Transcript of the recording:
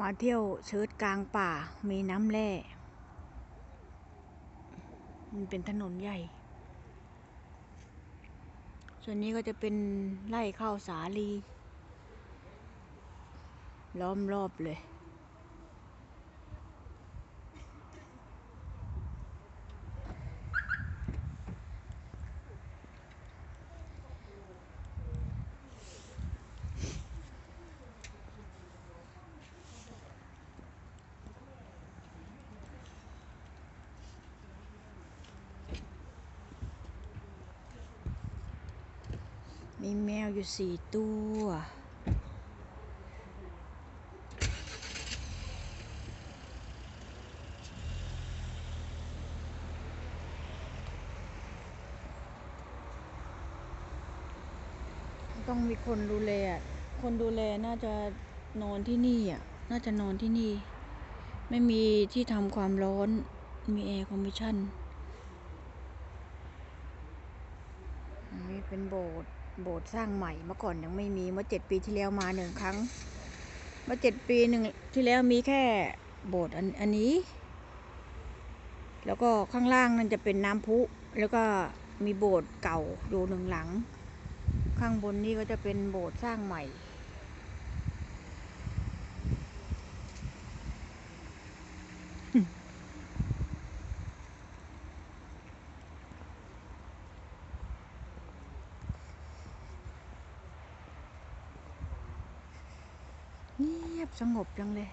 มาเที่ยวเชิดกลางป่า มีน้ำแร่ มันเป็นถนนใหญ่ ส่วนนี้ก็จะเป็นไร่ข้าวสาลี ล้อมรอบเลย มีแมวอยู่สี่ตัว ต้องมีคนดูแล คนดูแลน่าจะนอนที่นี่อะ น่าจะนอนที่นี่ ไม่มีที่ทำความร้อน มีแอร์คอมมิชชั่นอันนี้เป็นโบสถ์ โบสถ์สร้างใหม่เมื่อก่อนยังไม่มีเมื่อเจ็ดปีที่แล้วมาหนึ่งครั้ง เมื่อเจ็ดปีหนึ่งที่แล้วมีแค่โบสถ์อันอันนี้ แล้วก็ข้างล่างนั่นจะเป็นน้ำพุ แล้วก็มีโบสถ์เก่าอยู่หนึ่งหลัง ข้างบนนี่ก็จะเป็นโบสถ์สร้างใหม่ เงี ยบสงบจังเลย